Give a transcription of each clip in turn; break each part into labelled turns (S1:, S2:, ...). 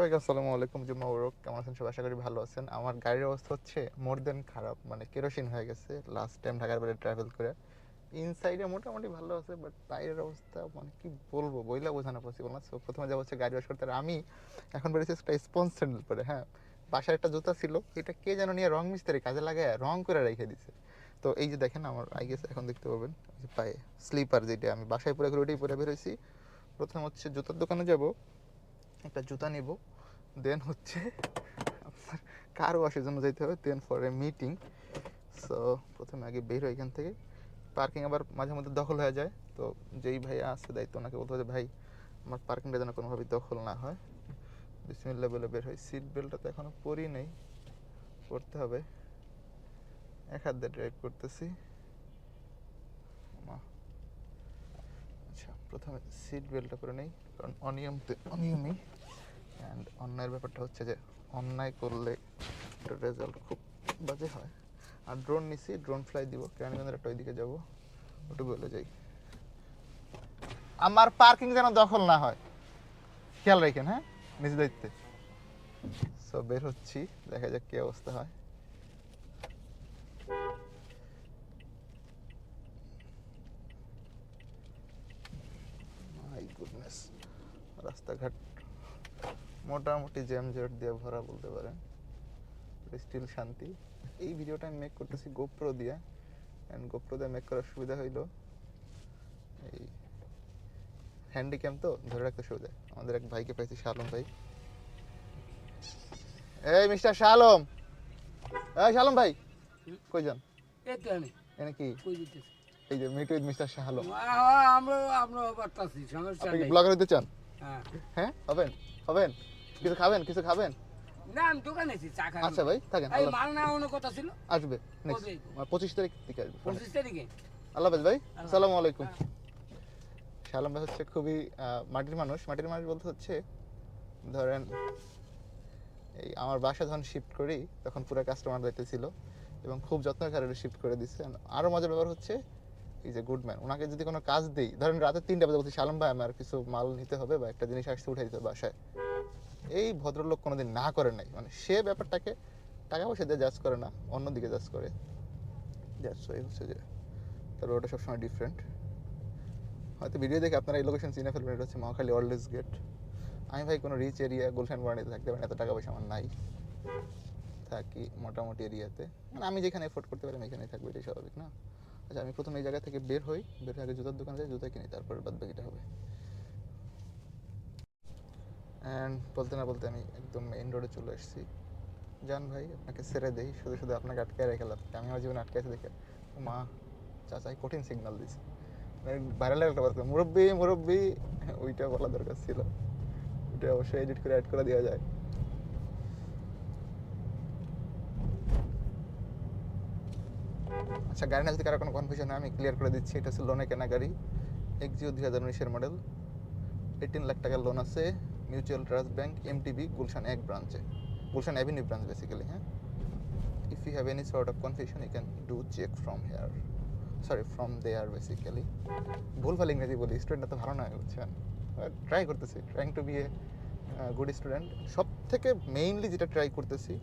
S1: সবাইকে আসসালামু আলাইকুম, জুম্মা ওরক। কেমন আছেন? সবাই আশা করি ভালো আছেন। আমার গাড়ির অবস্থা হচ্ছে মোর দেন খারাপ মানে কেরোসিন হয়ে গেছে। লাস্ট টাইম ঢাকার বাইরে ট্রাভেল করে। ইনসাইডে মোটামুটি ভালো আছে বাট বাইরের অবস্থা মানে কি বলব? বইলা বোঝানো পসিবল না। সো প্রথমে যাব হচ্ছে গাড়ি ওয়াশ করতে। আর আমি এখন বেরিয়েছি একটা স্পঞ্জ স্যান্ডেল পরে হ্যাঁ? বাসায় একটা জুতা ছিল, এটা কে যেন নিয়ে রং মিস্ত্রি কাজে লাগায়, রং করে রেখে দিছে। তো এই যে দেখেন আমার আই গেস এখন দেখতে পাবেন পায়ে স্লিপার যেটা আমি বাসায় পরে করে ওটাই পরে বেরোইছি প্রথম হচ্ছে জুতার দোকানে যাব। একটা জুতা নিব দেন হচ্ছে আপনার কার ওয়াশের জন্য যেতে হবে then for a meeting so প্রথমে আগে বের হয় এখান থেকে। পার্কিং আবার মাঝে মধ্যে দখল হয়ে যায়। তো যেই ভাইয়া আছে, দায়িত্ব ওনাকে বলতে হবে ভাই, আমার পার্কিংটা যেন কোনোভাবেই দখল না হয়। বিসমিল্লা বলে বের হয় সিট বেল্টটা তো এখনও পরি নেই। পড়তে হবে। এক হাত দিয়ে ড্রাইভ করতেছি মা। আচ্ছা প্রথমে সিট বেল্টটা করে নেই, কারণ অনিয়ম অনিয়মই। অ্যান্ড অন্যায়ের ব্যাপারটা হচ্ছে যে, অন্যায় করলে রেজাল্ট খুব বাজে হয়। আর ড্রোন নিছি ড্রোন ফ্লাই দিব। কেরানীগঞ্জের একটা ওইদিকে যাব। ওটু বলে যাই। আমার পার্কিং যেন দখল না হয়। খেয়াল রাখেন হ্যাঁ? নিজ দায়িত্বে। সো বের হচ্ছি। দেখা যাক কী অবস্থা হয়। গুডনেস। রাস্তাঘাট মোটামুটি জ্যাম জট দিয়ে ভরা বলতে পারেন। স্টিল শান্তি। এই ভিডিওটা আমি মেক করতেছি গোপ্রো দিয়ে। অ্যান্ড গোপ্রো দিয়ে মেক করার সুবিধা হইল এই হ্যান্ডিক্যাম তো ধরে রাখতে সুবিধা। আমাদের এক ভাইকে পাইছি শালম ভাই। এই মিস্টার শালম! এই শালম ভাই! কই যান? এনে। কি?
S2: কই দিতেছি
S1: এই যে মিট উইথ মিস্টার
S2: আমরা আমরা সমস্যা নেই।
S1: ব্লগার হতে চান?
S2: হ্যাঁ।
S1: হ্যাঁ? হবেন? হবেন? কিছু খাবেন? কিছু খাবেন?
S2: না আমি দোকানে আছি চা খাই
S1: আচ্ছা ভাই থাকেন
S2: এই মাল না অন্য কথা ছিল?
S1: আসবে নেক্সট
S2: কবে?
S1: পঁচিশ তারিখ থেকে আসবে।
S2: পঁচিশ তারিখে?
S1: আল্লাহ হাফেজ ভাই আসসালামু আলাইকুম।
S2: হ্যাঁ।
S1: ভাই হচ্ছে খুবই মাটির মানুষ। মাটির মানুষ বলতে হচ্ছে ধরেন এই আমার বাসা যখন শিফট করি তখন পুরো কাস্টমার দায়িত্ব ছিল এবং খুব যত্ন সহকারে শিফট করে দিচ্ছে And আরও মজার ব্যাপার হচ্ছে এই যে গুড ম্যান ওনাকে যদি কোনো কাজ দেই, ধরেন রাতে তিনটা বাজে বলছি শালম ভাই, আমার কিছু মাল নিতে হবে বা একটা জিনিস আসতে উঠে দিতে বাসায়। এই ভদ্রলোক কোনোদিন না করে নাই। মানে সে ব্যাপারটাকে টাকা পয়সা দিয়ে জাজ করে না, অন্যদিকে জাজ করে। দ্যাটস ওয়াই হচ্ছে যে তার ওটা সবসময় ডিফারেন্ট হয়তো ভিডিও দেখে আপনারা এই লোকেশন চিনে ফেলবেন, এটা হচ্ছে মহাখালী অলওয়েজ গেট আমি ভাই কোনো রিচ এরিয়া গুলশান বাড়িতে থাকতে পারি এত টাকা পয়সা আমার নাই। থাকি মোটামুটি এরিয়াতে। মানে আমি যেখানে এফোর্ড করতে পারি, আমি এখানেই থাকব, এটাই স্বাভাবিক, না? আচ্ছা আমি প্রথমে এই জায়গা থেকে বের হই, বের হয়ে আগে জুতার দোকানে যাই, জুতা কিনি, তারপরে বাদ বাকিটা হবে। অ্যান্ড বলতে না বলতে আমি একদম মেইন রোডে চলে এসেছি। যান ভাই, আপনাকে ছেড়ে দেই, শুধু শুধু আপনাকে আটকে রেখে লাভ আমি আমার জীবনে আটকে আছি দেখে মা, চাচাই কঠিন সিগন্যাল দিছে। ভাইরাল একটা কথা মুরব্বি মুরব্বি, ওইটা বলা দরকার ছিল। ওইটা অবশ্যই এডিট করে অ্যাড করে দেওয়া যায়। আচ্ছা গাড়ি না যদি কারও কোনো কনফিউশন হয়, আমি ক্লিয়ার করে দিচ্ছি, এটা হচ্ছে লোনে কেনা গাড়ি এক্সিও দুই হাজার উনিশের মডেল এইটিন লাখ টাকার লোন আছে mutual trust bank MTB Gulshan এক ব্রাঞ্চে গুলশান অ্যাভিনিউ ব্রাঞ্চ বেসিক্যালি হ্যাঁ? If you have any sort of confusion, you can do check from here. Sorry, from there, basically. ভুলভাল ইংরেজি বলি স্টুডেন্ট তো ভালো নয়, বুঝছেন? ট্রাই করতেছি trying to be a good student সব থেকে মেইনলি যেটা ট্রাই করতেছি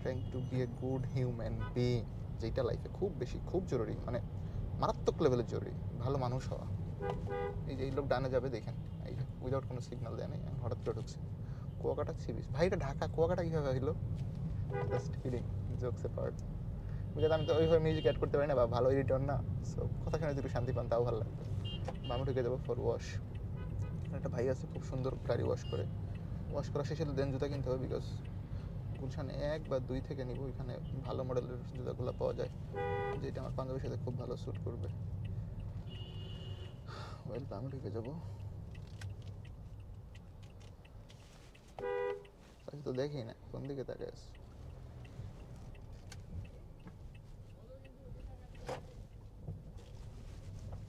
S1: trying to be a good human being যেটা লাইফে খুব বেশি, খুব জরুরি মানে মারাত্মক লেভেলের জরুরি, ভালো মানুষ হওয়া। এই যে, এই লোক ডানে যাবে, দেখেন, এই উইদাউট কোনো সিগন্যাল দেয় নাই হঠাৎ করে ঢুকছে। কুয়াকাটা সি বিচ ভাই, এটা ঢাকা, কুয়াকাটা কীভাবে হইল? Just kidding jokes part because আমি তো ওইভাবে মিউজিক অ্যাড করতে পারি না, বা ভালো এডিটর না সো কথা শুনে যদি শান্তি পান, তাও ভালো লাগবে। বা আমি ঢুকে যাব ফর ওয়াশ একটা ভাই আছে, খুব সুন্দর গাড়ি ওয়াশ করে। ওয়াশ করা শেষে দেন জুতা কিনতে হবে বিকজ গুলশান এক বা দুই থেকে নিব, ওইখানে ভালো মডেলের জুতাগুলো পাওয়া যায়, যেটা আমার পাঞ্জাবির সাথে খুব ভালো স্যুট করবে। ওয়েল আমি ঢুকে যাব। তাকে তো দেখি না, কোন দিকে তাকে আছে?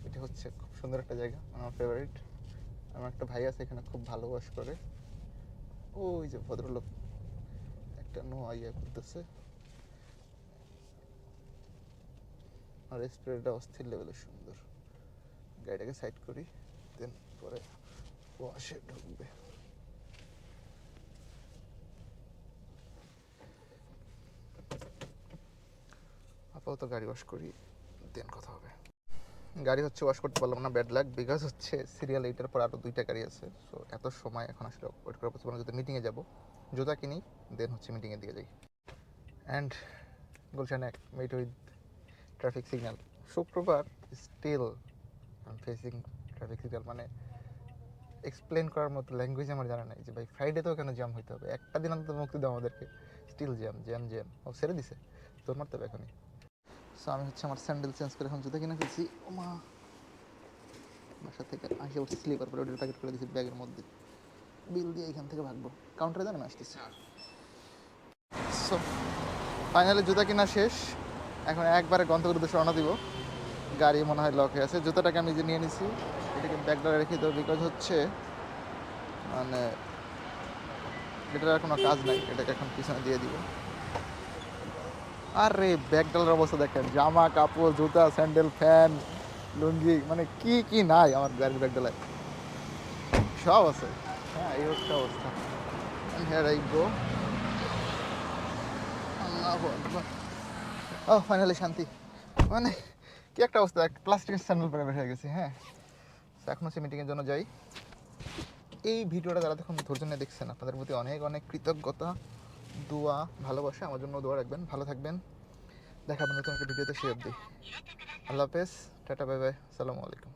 S1: এটা হচ্ছে খুব সুন্দর একটা জায়গা, আমার ফেভারিট আমার একটা ভাই আছে এখানে, খুব ভালো ওয়াশ করে। ওই যে ভদ্রলোক কেন আইয়া করতেছে। আর স্প্রেটা অস্থির লেভেলে সুন্দর। গাড়িটাকে সাইড করি দেন পরে ওয়াশে ঢুকবে। আপাতত গাড়ি ওয়াশ করি দেন কথা হবে। গাড়ি হচ্ছে ওয়াশ করতে পারলাম না ব্যাড লাগ বিকজ হচ্ছে সিরিয়াল এইটার পর আরও দুইটা গাড়ি আছে। সো এত সময় এখন আসলে ওয়েট করা পসিবল না। যদি মিটিংয়ে যাব, জুতা কিনি দেন হচ্ছে মিটিংয়ের দিকে যাই। অ্যান্ড গুলশান এক মেট উইথ ট্রাফিক সিগন্যাল শুক্রবার স্টিল ফেসিং ট্রাফিক সিগন্যাল মানে এক্সপ্লেন করার মতো ল্যাঙ্গুয়েজ আমার জানা নাই যে, ভাই ফ্রাইডেতেও কেন জ্যাম হইতে হবে? একটা দিন অন্তত মুক্তি দাও আমাদেরকে। স্টিল জ্যাম জ্যাম জ্যাম ও ছেড়ে দিছে। তোর মারতে হবে এখনই। সো আমি হচ্ছে আমার স্যান্ডেল চেঞ্জ করে এখন জুতা কিনে ফেলছি। ও মা। বাসা থেকে আসে উঠছি স্লিপার পরে ওটার প্যাকেট করে দিয়েছি ব্যাগের মধ্যে। বিল দিয়ে এখান থেকে ভাগবো। কাউন্টারে জানেন আসতেছি। সো ফাইনালি জুতা কিনা শেষ। এখন একবারে গন্তব্যের উদ্দেশ্যে রওনা দিব। গাড়ি মনে হয় লক হয়ে আছে। জুতাটাকে আমি যে নিয়ে নিছি এটাকে ব্যাগডালে রেখে দেবো বিকজ হচ্ছে মানে এটার কোনো কাজ নাই। এটাকে এখন পিছনে দিয়ে দিব। আরে ব্যাগডালের অবস্থা দেখেন, জামা, কাপড়, জুতা, স্যান্ডেল, ফ্যান, লুঙ্গি মানে কি কি নাই আমার গাড়ির ব্যাগডালায় সব আছে। হ্যাঁ এই হচ্ছে অবস্থা। হ্যাঁ ও ফাইনালি শান্তি। মানে কি একটা অবস্থা প্লাস্টিকের স্যান্ডেল পরে হয়ে গেছি হ্যাঁ। এখন হচ্ছে মিটিংয়ের জন্য যাই। এই ভিডিওটা যারা দেখুন, ধৈর্য নিয়ে দেখছেন, আপনাদের প্রতি অনেক অনেক কৃতজ্ঞতা। দোয়া, ভালোবাসা, আমার জন্য দোয়া রাখবেন। ভালো থাকবেন। দেখাবেন নতুন একটা ভিডিওতে শেয়ার দিই আল্লাহ হাফেজ। Tata, bye bye. সালামু আলাইকুম।